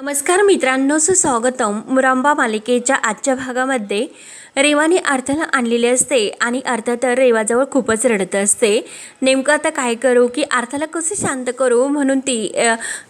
नमस्कार मित्रांनो सुस्वागतम. मुरांबा मालिकेच्या आजच्या भागामध्ये रेवाने अर्थाला आणलेले असते आणि अर्थ तर रेवाजवळ खूपच रडत असते. नेमकं आता काय करू की अर्थाला कसं शांत करू म्हणून ती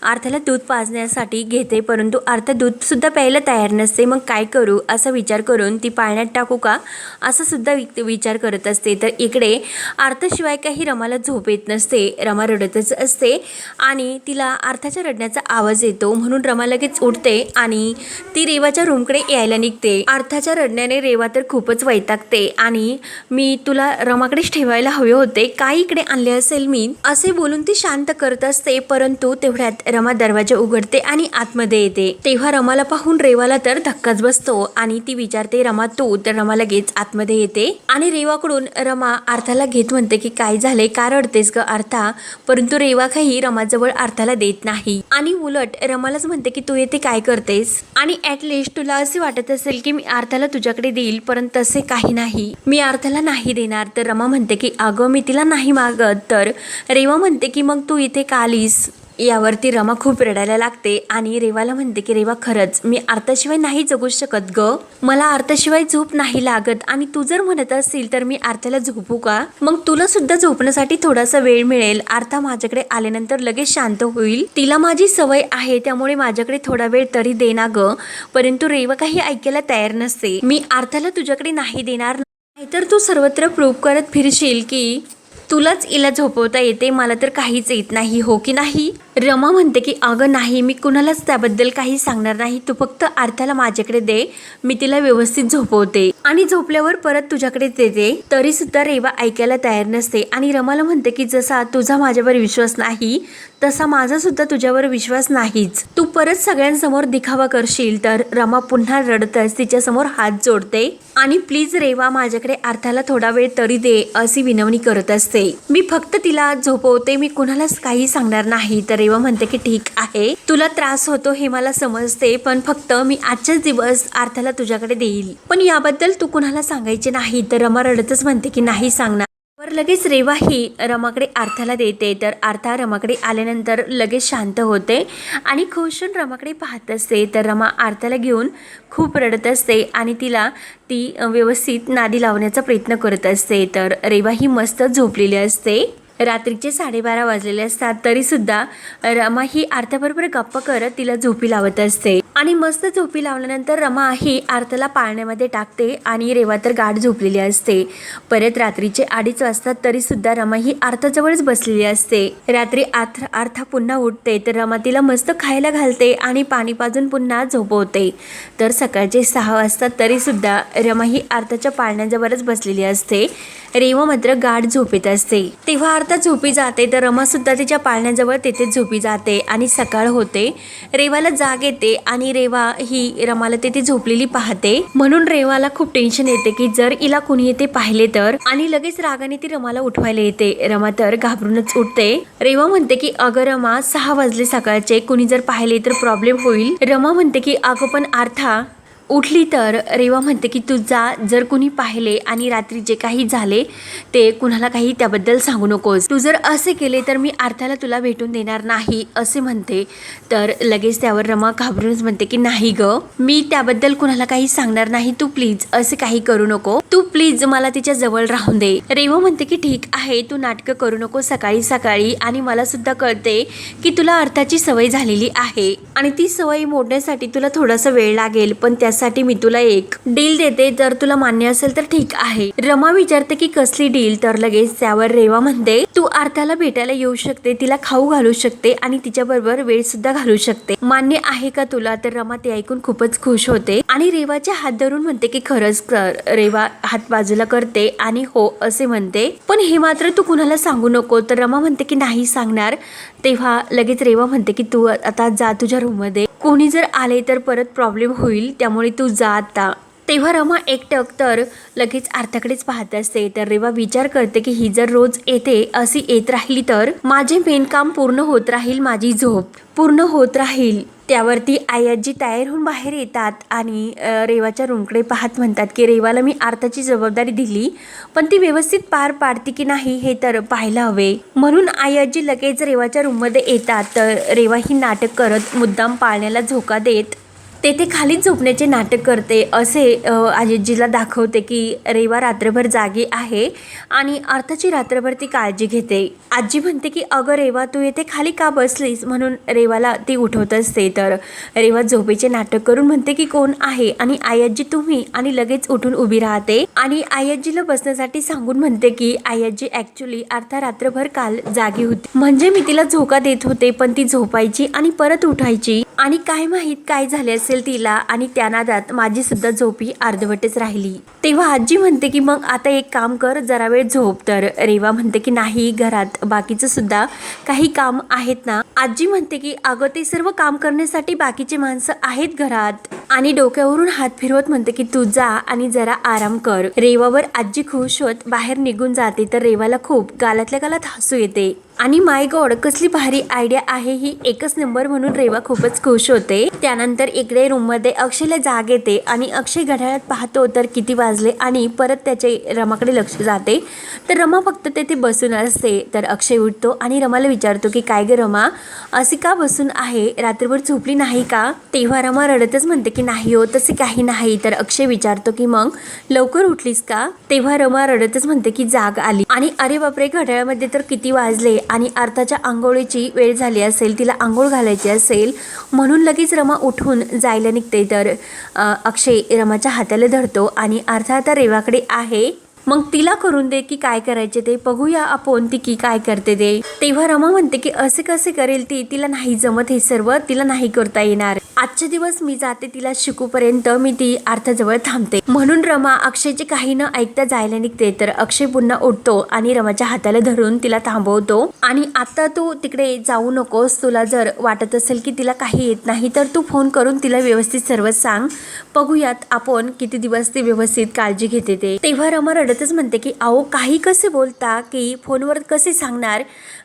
अर्थाला दूध पाजण्यासाठी घेते परंतु अर्थ दूधसुद्धा प्यायला तयार नसते. मग काय करू? असा विचार करून ती पाळण्यात टाकू का? असं सुद्धा वि विचार करत असते. तर इकडे अर्थशिवाय काही रमाला झोप येत नसते. रमा रडतच असते आणि तिला अर्थाच्या रडण्याचा आवाज येतो. म्हणून रमाला लगेच उठते आणि ती रेवाच्या रूमकडे यायला निघते. अर्थाच्या रडण्याने रेवा तर खूपच वैतागते आणि मी तुला रमाकडेच ठेवायला हवे होते. काय इकडे आणले असेल मी असे बोलून ती शांत करत असते परंतु तेवढ्यात रमा दरवाजा उघडते आणि आतमध्ये येते. तेव्हा रमाला पाहून रेवाला तर धक्काच बसतो आणि ती विचारते रमा तू? तर रमा लगेच आतमध्ये येते आणि रेवाकडून रमा अर्थाला घेत म्हणते की काय झाले का रडतेस ग अर्था? परंतु रेवा काही रमाजवळ अर्थाला देत नाही. आणि उलट रमालाच म्हणते की तू येथे काय करतेस? आणि ऍटलिस्ट तुला असे वाटत असेल की मी अर्थाला तुझ्याकडे देईल परंतु तसे काही नाही. मी अर्थाला नाही देणार तर रमा म्हणते की अगं मी तिला नाही मागत. तर रेवा म्हणते की मग तू इथे का आलीस? यावरती रमा खूप रडायला लागते आणि रेवाला म्हणते की रेवा खरंच मी आर्ताशिवाय नाही जगू शकत ग. मला आर्ताशिवाय झोप नाही लागत आणि तू जर म्हणत असतील तर मी अर्थाला झोपू का? मग तुला सुद्धा झोपण्यासाठी थोडासा वेळ मिळेल. आर्था माझ्याकडे आल्यानंतर लगेच शांत होईल. तिला माझी सवय आहे त्यामुळे माझ्याकडे थोडा वेळ तरी दे ना ग. परंतु रेवा काही ऐकायला तयार नसते. मी आर्थ्याला तुझ्याकडे नाही देणार. नाहीतर तू सर्वत्र प्रूव्ह करत फिरशील की तुलाच इला झोपवता येते मला तर काहीच येत नाही हो की नाही? रमा म्हणते की अगं नाही मी कुणालाच त्याबद्दल काही सांगणार नाही तू फक्त अर्थाला माझ्याकडे दे मी तिला व्यवस्थित झोपवते. आणि झोपल्यावर परत तुझ्याकडे देते तरी सुद्धा रेवा ऐकायला तयार नसते. आणि रमाला म्हणते की जसा तुझा माझ्यावर विश्वास नाही तसा माझा सुद्धा तुझ्यावर विश्वास नाहीच. तू परत सगळ्यांसमोर दिखावा करशील तर रमा पुन्हा रडतच तिच्यासमोर हात जोडते. आणि प्लीज रेवा माझ्याकडे अर्थाला थोडा वेळ तरी दे अशी विनवणी करत असते. मी फक्त तिला झोपवते मी कुणालाच काही सांगणार नाही. तर रेवा म्हणते की ठीक आहे तुला त्रास होतो हे मला समजते पण फक्त मी आजच्याच दिवस अर्थाला तुझ्याकडे देईल. पण याबद्दल तू कुणाला सांगायचे नाही तर रमा रडतच म्हणते की नाही सांगणार. वर लगेच रेवा ही रमाकडे आर्थाला देते. तर आर्था रमाकडे आल्यानंतर लगेच शांत होते आणि खुशून रमाकडे पाहत असते. तर रमा आर्थाला घेऊन खूप रडत असते आणि तिला ती व्यवस्थित नादी लावण्याचा प्रयत्न करत असते. तर रेवा ही मस्त झोपलेली असते. रात्रीचे साडेबारा वाजलेले असतात तरीसुद्धा रमा ही अर्थाबरोबर गप्पा करत तिला झोपी लावत असते. आणि मस्त झोपी लावल्यानंतर रमा ही अर्थाला पाळण्यामध्ये टाकते आणि रेवा तर गाठ झोपलेली असते. परत रात्रीचे अडीच वाजतात तरीसुद्धा रमा ही अर्थाजवळच बसलेली असते. रात्री आर्थ आर्था पुन्हा उठते तर रमा तिला मस्त खायला घालते आणि पाणी पाजून पुन्हा झोपवते. तर सकाळचे सहा वाजतात तरीसुद्धा रमा ही आर्थाच्या पाळण्याजवळच बसलेली असते. रेवा मात्र गाठ झोपेत असते. तेव्हा अर्थ आता झोपी जाते. तर रमासुद्धा तिच्या पाळण्याजवळ तेथे झोपी जाते आणि सकाळ होते. रेवाला जाग येते आणि रेवा ही रमाला तेथे झोपलेली पाहते. म्हणून रेवाला खूप टेन्शन येते की जर हिला कुणी येते पाहिले तर? आणि लगेच रागाने ती रमाला उठवायला येते. रमा तर घाबरूनच उठते. रेवा म्हणते की अगं रमा सहा वाजले सकाळचे. कुणी जर पाहिले तर प्रॉब्लेम होईल. रमा म्हणते की अगं पण आर्था उठली तर रेवा म्हणते की तुझा जर कुणी पाहिले आणि रात्री जे काही झाले ते कुणाला काही त्याबद्दल सांगू नकोस. तू जर असे केले तर मी अर्थाला तुला भेटून देणार नाही असे म्हणते. तर लगेच त्यावर रमा घाबरूनच म्हणते की नाही ग मी त्याबद्दल कुणाला काही सांगणार नाही तू प्लीज असे काही करू नको. तू प्लीज मला तिच्या जवळ राहून दे. रेवा म्हणते की ठीक आहे तू नाटकं करू नको सकाळी सकाळी आणि मला सुद्धा कळते की तुला अर्थाची सवय झालेली आहे आणि ती सवय मोडण्यासाठी तुला थोडासा वेळ लागेल पण त्या त्यासाठी मी तुला एक डील देते. जर तुला मान्य असेल तर ठीक आहे. रमा विचारते की कसली डील? तर लगेच त्यावर रेवा म्हणते तू अर्थाला भेटायला येऊ शकते तिला खाऊ घालू शकते आणि तिच्या बरोबर वेळ सुद्धा घालू शकते. मान्य आहे का तुला? तर रमा ते ऐकून खूपच खुश होते आणि रेवाचे हात धरून म्हणते की खरंच कर. रेवा हात बाजूला करते आणि हो असे म्हणते. पण हे मात्र तू कुणाला सांगू नको? तर रमा म्हणते की नाही सांगणार. तेव्हा लगेच रेवा म्हणते की तू आता जा तुझ्या रूममध्ये कोणी जर आले तर परत प्रॉब्लेम होईल त्यामुळे तू जा आता. तेव्हा रमा एकटक तर लगेच अर्थाकडेच पाहत असते. तर रेवा विचार करते की ही जर रोज येते अशी येत राहिली तर? माझे मेन काम पूर्ण होत राहील माझी झोप. पूर्ण होत राहील. त्यावरती आयाजी तयार होऊन बाहेर येतात आणि रेवाच्या रूमकडे पाहत म्हणतात की रेवाला मी आर्थाची जबाबदारी दिली पण ती व्यवस्थित पार पाडते की नाही हे तर पाहायला हवे. म्हणून आयाजी लगेच रेवाच्या रूममध्ये येतात. तर रेवा ही नाटक करत मुद्दाम पाळण्याला झोका देत तेथे खालीच झोपण्याचे नाटक करते. असे अ, आजीजीला दाखवते की रेवा रात्रभर जागी आहे आणि अर्थाची रात्रभर ती काळजी घेते. आजी म्हणते की अगं रेवा तू येथे खाली का बसलीस? म्हणून रेवाला ती उठवत असते. तर रेवा झोपेचे नाटक करून म्हणते की कोण आहे? आणि आई आजी तुम्ही? आणि लगेच उठून उभी राहते. आणि आई आजीला बसण्यासाठी सांगून म्हणते की आई आजी ॲक्च्युली अर्धा रात्रभर काल जागी होती. म्हणजे मी तिला झोका देत होते पण ती झोपायची आणि परत उठायची. आणि काय माहीत काय झाले असेल तिला आणि त्या नादात माझी सुद्धा झोपी अर्धवटच राहिली. तेव्हा आजी म्हणते की मग आता एक काम कर जरा वेळ झोप. तर रेवा म्हणते की नाही घरात बाकीचं सुद्धा काही काम आहेत ना? आजी म्हणते की अगं ते सर्व काम करण्यासाठी बाकीचे माणसं आहेत घरात. आणि डोक्यावरून हात फिरवत म्हणते की तू जा आणि जरा आराम कर. रेवावर आजी खुश होत बाहेर निघून जाते तर रेवाला खूप गालातल्या गालात हसू येते. आणि माय गॉड कसली भारी आयडिया आहे ही. एकच नंबर म्हणून रेवा खूपच खुश होते. त्यानंतर इकडे रूममध्ये अक्षयला जाग येते आणि अक्षय घड्याळात पाहतो तर किती वाजले? आणि परत त्याचे रमाकडे लक्ष जाते. तर रमा फक्त तेथे बसून असते. तर अक्षय उठतो आणि रमाला विचारतो की काय ग रमा अशी का बसून आहे? रात्रभर झोपली नाही का? तेव्हा रमा रडतच म्हणते की नाही हो तसे काही नाही. तर अक्षय विचारतो की मग लवकर उठलीस का? तेव्हा रमा रडतच म्हणते की जाग आली. आणि अरे बापरे घड्याळामध्ये तर किती वाजले आणि अर्थाच्या आंघोळीची वेळ झाली असेल तिला आंघोळ घालायची असेल म्हणून लगेच रमा उठून जायला निघते. तर अक्षय रमाच्या हाताला धरतो आणि अर्थ आता रेवाकडे आहे. मग तिला करून दे की काय करायचे ते. बघूया आपण ती की काय करते ते. तेव्हा रमा म्हणते की असे कसे करेल ती? तिला नाही जमत हे सर्व. तिला नाही करता येणार. आजचे दिवस मी जाते तिला शिकूपर्यंत मी ती अर्थाजवळ थांबते. म्हणून रमा अक्षयचे काही न ऐकता जायला निघते. तर अक्षय पुन्हा उठतो आणि रमाच्या हाताला धरून तिला थांबवतो. आणि आता तू तिकडे जाऊ नकोस. तुला जर वाटत असेल की तिला काही येत नाही तर तू फोन करून तिला व्यवस्थित सर्व सांग. बघूयात आपण किती दिवस ती व्यवस्थित काळजी घेते ते. तेव्हा रमा रडतच म्हणते की अहो काही कसे बोलता की फोनवर कसे सांगणार?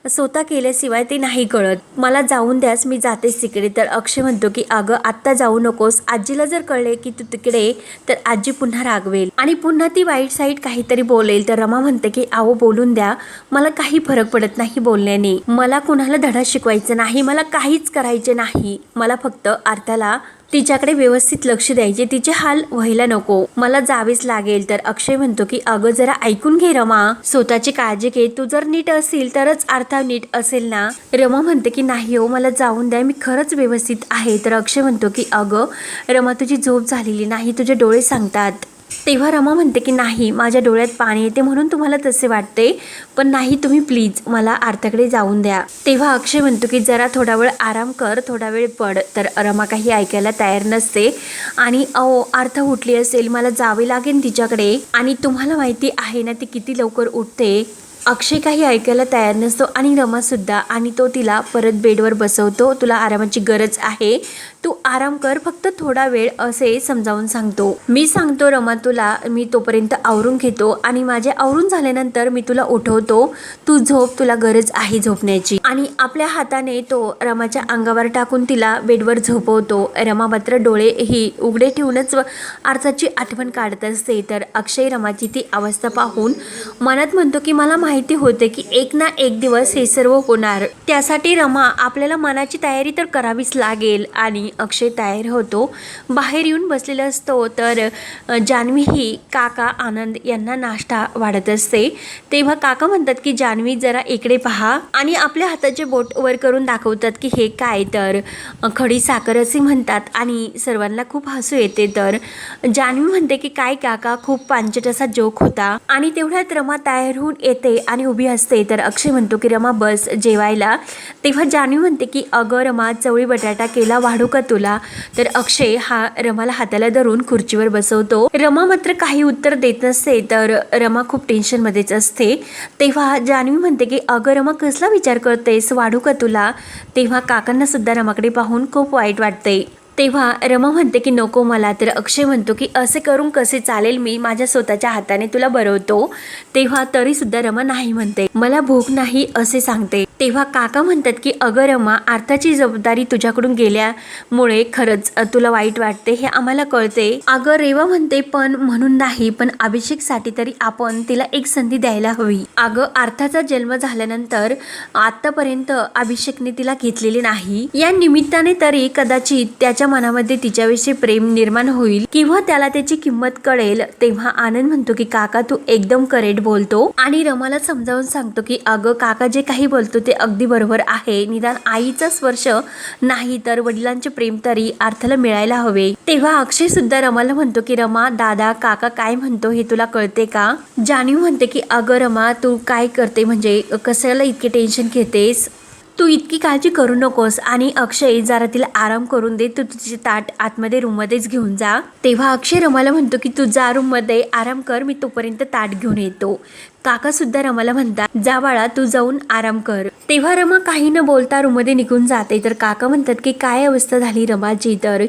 स्वतः केल्याशिवाय ते नाही कळत. मला जाऊन द्यास मी जातेच तिकडे. तर अक्षय म्हणतो की अग आत्ता जाऊ नकोस. आजीला जर कळले की तू तिकडे तर आजी पुन्हा रागवेल. आणि पुन्हा ती वाईट साईड काहीतरी बोलेल. तर रमा म्हणते की आहो बोलून द्या. मला काही फरक पडत नाही बोलण्याने. मला कुणाला धडा शिकवायचा नाही. मला काहीच करायचे नाही. मला फक्त अर्थाला तिच्याकडे व्यवस्थित लक्ष द्यायचे. तिचे हाल व्हायला नको. मला जावेच लागेल. तर अक्षय म्हणतो की अगं जरा ऐकून घे रमा. स्वतःची काळजी घे. तू जर नीट असेल तरच अर्थाव नीट असेल ना? रमा म्हणते की नाही हो मला जाऊन द्या. मी खरंच व्यवस्थित आहे. तर अक्षय म्हणतो की अगं रमा तुझी झोप झालेली नाही. तुझे डोळे सांगतात. तेव्हा रमा म्हणते की नाही माझ्या डोळ्यात पाणी येते म्हणून तुम्हाला तसे वाटते. पण नाही तुम्ही प्लीज मला अर्थाकडे जाऊन द्या. तेव्हा अक्षय म्हणतो की जरा थोडा वेळ आराम कर थोडा वेळ पड. तर रमा काही ऐकायला तयार नसते. आणि अहो अर्थ उठली असेल मला जावे लागेल तिच्याकडे. आणि तुम्हाला माहिती आहे ना ती किती लवकर उठते? अक्षय काही ऐकायला तयार नसतो आणि रमासुद्धा आणि तो तिला परत बेडवर बसवतो. तुला आरामाची गरज आहे. तू आराम कर फक्त थोडा वेळ असे समजावून सांगतो. मी सांगतो रमा तुला मी तोपर्यंत आवरून घेतो आणि माझे आवरून झाल्यानंतर मी तुला उठवतो. तू झोप तुला गरज आहे झोपण्याची. आणि आपल्या हाताने तो रमाच्या अंगावर टाकून तिला बेडवर झोपवतो. रमा मात्र डोळे ही उघडे ठेवूनच अर्थाची आठवण काढत असते. तर अक्षय रमाची ती अवस्था पाहून मनात म्हणतो की मला माहिती माहिती होते की एक ना एक दिवस हे सर्व होणार. त्यासाठी रमा आपल्याला मनाची तयारी तर करावीच लागेल आणि अक्षय तयार होतो. बाहेर येऊन बसलेला असतो तर अ, जान्हवी ही काका आनंद यांना नाश्ता वाढत असते. तेव्हा काका म्हणतात की जान्हवी जरा इकडे पहा. आणि आपल्या हाताचे बोट वर करून दाखवतात की हे काय? तर खडी साखर असे म्हणतात आणि सर्वांना खूप हसू येते. तर जान्हवी म्हणते की काय काका खूप पांचट असा जोक होता. आणि तेवढ्यात रमा तयार होऊन येते आणि उभी असते. तर अक्षय म्हणतो की रमा बस जेवायला. तेव्हा जान्हवी म्हणते की अगं रमा चवळी बटाटा केला वाढू का तुला? तर अक्षय हा रमाला हाताला धरून खुर्चीवर बसवतो. रमा मात्र काही उत्तर देत नसते तर रमा खूप टेन्शनमध्येच असते. तेव्हा जान्हवी म्हणते की अगं रमा कसला विचार करतेस? वाढू का तुला? तेव्हा काकांना सुद्धा रमाकडे पाहून खूप वाईट वाटते. तेव्हा रमा म्हणते की नको मला. तर अक्षय म्हणतो की असे करून कसे चालेल मी? माझ्या स्वतःच्या हाताने तुला बरवतो. तेव्हा तरी सुद्धा रमा नाही म्हणते. मला भूक नाही असे सांगते. तेव्हा काका म्हणतात की अगं रमा अर्थाची जबाबदारी तुझ्याकडून गेल्यामुळे खरंच तुला वाईट वाटते हे आम्हाला कळते. अगं रेवा म्हणते पण म्हणून नाही पण अभिषेकसाठी तरी आपण तिला एक संधी द्यायला हवी. अगं अर्थाचा जन्म झाल्यानंतर आतापर्यंत अभिषेकने तिला घेतलेले नाही. या निमित्ताने तरी कदाचित त्याच्या मनामध्ये तिच्याविषयी प्रेम निर्माण होईल किंवा त्याला त्याची किंमत कळेल तेव्हा आनंद म्हणतो की काका तू एकदम करेक्ट बोलतो. आणि रमाला समजावून सांगतो की अगं काका जे काही बोलतो ते अगदी बरोबर आहे. निदान आईचा स्पर्श नाही तर वडिलांचे प्रेम तरी अर्थाला मिळायला हवे. तेव्हा अक्षय सुद्धा रमाला म्हणतो की रमा दादा काका काय म्हणतो हे तुला कळते का? जाणीव म्हणते की अगं रमा तू काय करते? म्हणजे कशाला इतके टेन्शन घेतेस? तू इतकी काळजी करू नकोस आणि अक्षय जरा तिला आराम करून दे. तू तुझे ताट आतमध्ये रूममध्येच घेऊन जा. तेव्हा अक्षय रमाला म्हणतो की तू जा रूममध्ये आराम कर मी तोपर्यंत ताट घेऊन येतो. काका सुद्धा रमाला म्हणतात जा बाळा तू जाऊन आराम कर. तेव्हा रमा काही न बोलता रूममध्ये निघून जाते. तर काका म्हणतात की काय अवस्था झाली रमाची तर?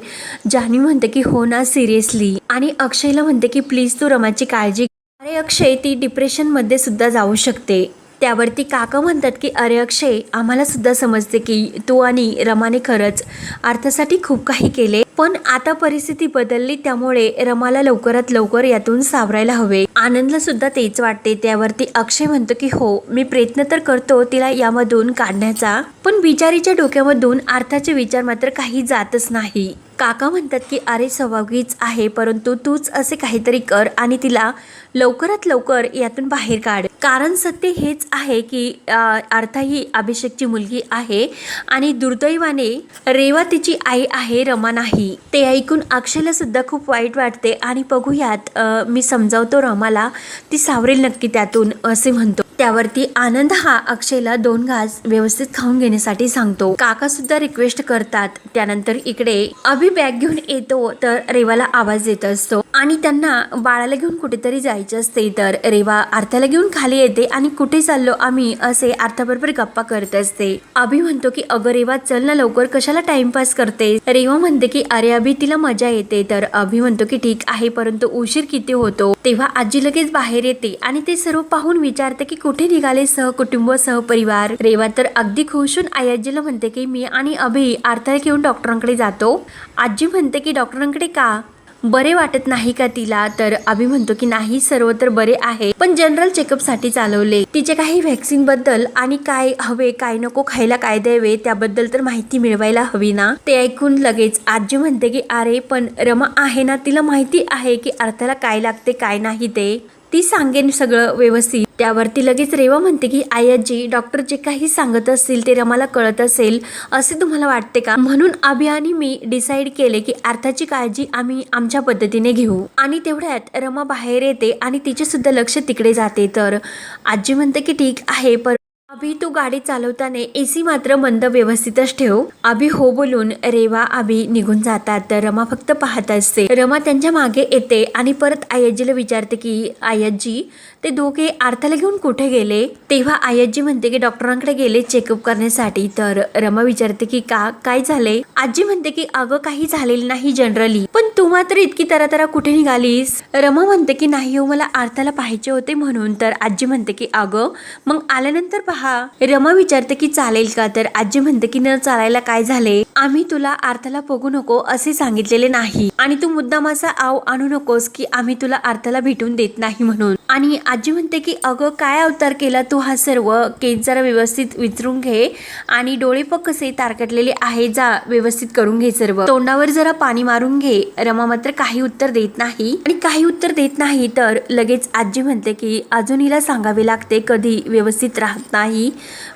जान्हवी म्हणते की हो ना सिरियसली. आणि अक्षयला म्हणते की प्लीज तू रमाची काळजी अरे अक्षय ती डिप्रेशनमध्ये सुद्धा जाऊ शकते. त्यावरती काका म्हणतात की अरे अक्षय आम्हाला सुद्धा समजते की तू आणि रमाने खरंच अर्थासाठी खूप काही केले. पण आता परिस्थिती बदलली त्यामुळे रमाला लवकरात लवकर यातून सावरायला हवे. आनंदला सुद्धा तेच वाटते. त्यावरती अक्षय म्हणतो की हो मी प्रयत्न तर करतो तिला यामधून काढण्याचा. पण बिचारीच्या डोक्यामधून अर्थाचे विचार मात्र काही जातच नाही. काका म्हणतात की अरे स्वाभाविकच आहे परंतु तूच असे काहीतरी कर आणि तिला लवकरात लवकर यातून बाहेर काढ. कारण सत्य हेच आहे की अर्था ही अभिषेकची मुलगी आहे आणि दुर्दैवाने रेवा तिची आई आहे रमा नाही. ते ऐकून अक्षयला सुद्धा खूप वाईट वाटते आणि बघूयात मी समजावतो रमाला ती सावरेल नक्की त्यातून असे म्हणतो. त्यावरती आनंद हा अक्षयला दोन घास व्यवस्थित खाऊन घेण्यासाठी सांगतो. काका सुद्धा रिक्वेस्ट करतात. त्यानंतर इकडे अभि बॅग घेऊन येतो तर रेवाला आवाज देत असतो. आणि त्यांना बाळाला घेऊन कुठेतरी जायचे असते तर रेवा अर्थाला घेऊन खाली येते आणि कुठे चाललो आम्ही असे अर्थाबरोबर गप्पा करत असते. अभि म्हणतो की अगं रेवा चल ना लवकर. कशाला टाइमपास करते? रेवा म्हणते की अरे अभि तिला मजा येते. तर अभि म्हणतो की ठीक आहे परंतु उशीर किती होतो? तेव्हा आजी लगेच बाहेर येते आणि ते सर्व पाहून विचारते की कुठे निघाले सहकुटुंब सहपरिवार रेवा तर अगदी खुश होऊन आई आजीला म्हणते की मी आणि अभि अर्थाला घेऊन डॉक्टरांकडे जातो. आजी म्हणते की डॉक्टरांकडे का? बरे वाटत नाही का तिला? तर अभि म्हणतो की नाही सर्व तर बरे आहे पण जनरल चेकअपसाठी चालवले. तिचे काही व्हॅक्सिनबद्दल आणि काय हवे काय नको खायला काय द्यावे त्याबद्दल तर माहिती मिळवायला हवी ना? ते ऐकून लगेच आजी म्हणते की अरे पण रमा आहे ना तिला माहिती आहे की अर्थाला काय लागते काय नाही ते. ती सांगेन सगळं व्यवस्थित. त्यावरती लगेच रेवा म्हणते की आई आजी डॉक्टर जे काही सांगत असतील ते रमाला कळत असेल असे तुम्हाला वाटते का? म्हणून अभि आणि मी डिसाईड केले की अर्थाची काळजी आम्ही आमच्या पद्धतीने घेऊ. आणि तेवढ्यात रमा बाहेर येते आणि तिचे सुद्धा लक्ष तिकडे जाते. तर आजी म्हणते की ठीक आहे पर अभि तू गाडी चालवताना एसी मात्र मंद व्यवस्थितच ठेव. अभि हो बोलून रेवा अभि निघून जातात. तर रमा फक्त पाहत असते. रमा त्यांच्या मागे येते आणि परत आयजीला विचारते की आयजी ते दोघे आर्थाला घेऊन कुठे गेले? तेव्हा आयजी म्हणते की डॉक्टरांकडे गेले चेकअप करण्यासाठी. तर रमा विचारते की का काय झाले? आजी म्हणते की अगं काही झालेलं नाही जनरली पण तू मात्र इतकी तरातरा कुठे निघालीस? रमा म्हणते की नाही हो मला अर्थाला पाहायचे होते म्हणून. तर आजी म्हणते की अगं मग आल्यानंतर पहा रमा विचारते की चालेल का? तर आजी म्हणते की न चालायला काय झाले? आम्ही तुला अर्थाला बघू नको असे सांगितलेले नाही. आणि तू मुद्दाम असा आव आणू नकोस की आम्ही तुला अर्थाला भेटून देत नाही म्हणून. आणि आजी म्हणते की अगं काय अवतार केला तू हा सर्व? केस जरा व्यवस्थित विचरून घे आणि डोळे पण कसे तारकटलेले आहे जा व्यवस्थित करून घे सर्व. तोंडावर जरा पाणी मारून घे. रमा मात्र काही उत्तर देत नाही. आणि काही उत्तर देत नाही तर लगेच आजी म्हणते की अजून हिला सांगावे लागते कधी व्यवस्थित राहत नाही.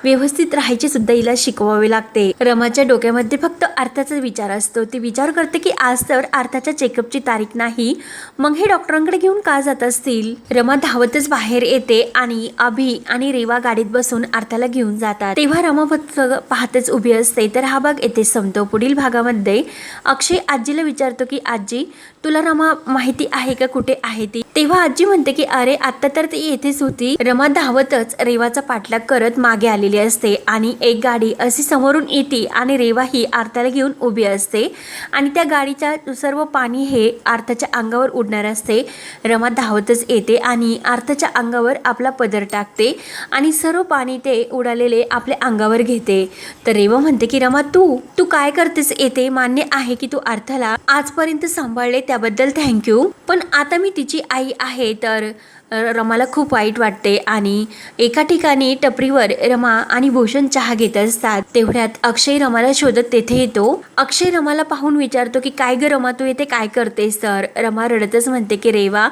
व्यवस्थित राहायचे सुद्धा हिला शिकवावे लागते. रमाच्या डोक्यामध्ये फक्त अर्थाचा विचार असतो. ती विचार करते की आज तर अर्थाच्या चेकअपची तारीख नाही. मग हे डॉक्टरांकडे घेऊन का जात असतील? रमा धावतच बाहेर येते आणि अभि आणि रेवा गाडीत बसून अर्थाला घेऊन जातात. तेव्हा रमा फक्त पाहतच उभी असते. तर हा भाग येथे संपतो. पुढील भागामध्ये अक्षय आजीला विचारतो की आजी तुला रमा माहिती आहे का कुठे आहे ती? तेव्हा आजी म्हणते की अरे आत्ता तर ती येथेच होती. रमा धावतच रेवाचा पाठलाग करत मागे आलेली असते आणि एक गाडी अशी समोरून येते आणि रेवा ही आरताला घेऊन उभी असते आणि त्या गाडीच्या सर्व पाणी हे आरताच्या अंगावर उडणार असते. रमा धावतच येते आणि आरताच्या अंगावर आपला पदर टाकते आणि सर्व पाणी ते उडालेले आपल्या अंगावर घेते. तर रेवा म्हणते की रमा तू तू काय करतेस? येते मान्य आहे की तू अर्थाला आजपर्यंत सांभाळले त्याबद्दल थँक्यू पण आता मी तिची आई आहे तर रमाला खूप वाईट वाटते आणि एका ठिकाणी टपरीवर रमा आणि भूषण चहा घेत असतात. तेवढ्यात अक्षय रमाला शोधत तेथे येतो. अक्षय रमाला पाहून विचारतो की काय ग रमा तू येथे काय करतेस? तर रमा रडतच म्हणते की रेवा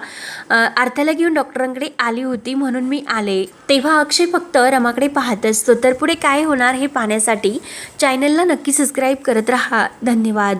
अर्थाला घेऊन डॉक्टरांकडे आली होती म्हणून मी आले. तेव्हा अक्षय फक्त रमाकडे पाहत असतो. तर पुढे काय होणार हे पाहण्यासाठी चॅनलला नक्की सबस्क्राईब करत राहा. धन्यवाद.